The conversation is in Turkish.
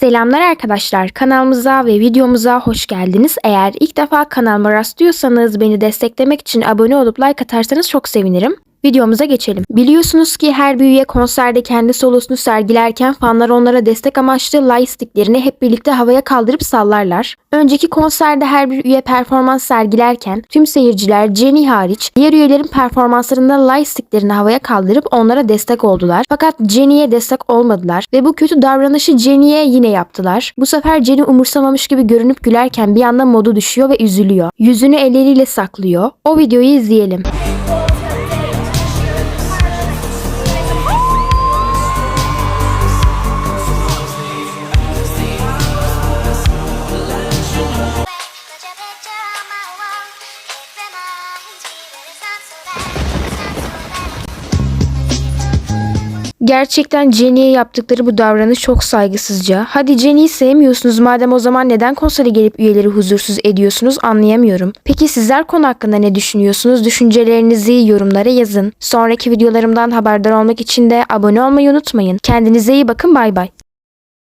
Selamlar arkadaşlar. Kanalımıza ve videomuza hoş geldiniz. Eğer ilk defa kanalıma rastlıyorsanız beni desteklemek için abone olup like atarsanız çok sevinirim. Videomuza geçelim. Biliyorsunuz ki her bir üye konserde kendi solosunu sergilerken fanlar onlara destek amaçlı light sticklerini hep birlikte havaya kaldırıp sallarlar. Önceki konserde her bir üye performans sergilerken tüm seyirciler Jenny hariç diğer üyelerin performanslarında light sticklerini havaya kaldırıp onlara destek oldular. Fakat Jenny'e destek olmadılar ve bu kötü davranışı Jenny'e yine yaptılar. Bu sefer Jenny umursamamış gibi görünüp gülerken bir anda modu düşüyor ve üzülüyor. Yüzünü elleriyle saklıyor. O videoyu izleyelim. Gerçekten Jenny'e yaptıkları bu davranış çok saygısızca. Hadi Jenny'yi sevmiyorsunuz madem o zaman neden konsere gelip üyeleri huzursuz ediyorsunuz anlayamıyorum. Peki sizler konu hakkında ne düşünüyorsunuz? Düşüncelerinizi yorumlara yazın. Sonraki videolarımdan haberdar olmak için de abone olmayı unutmayın. Kendinize iyi bakın bay bay.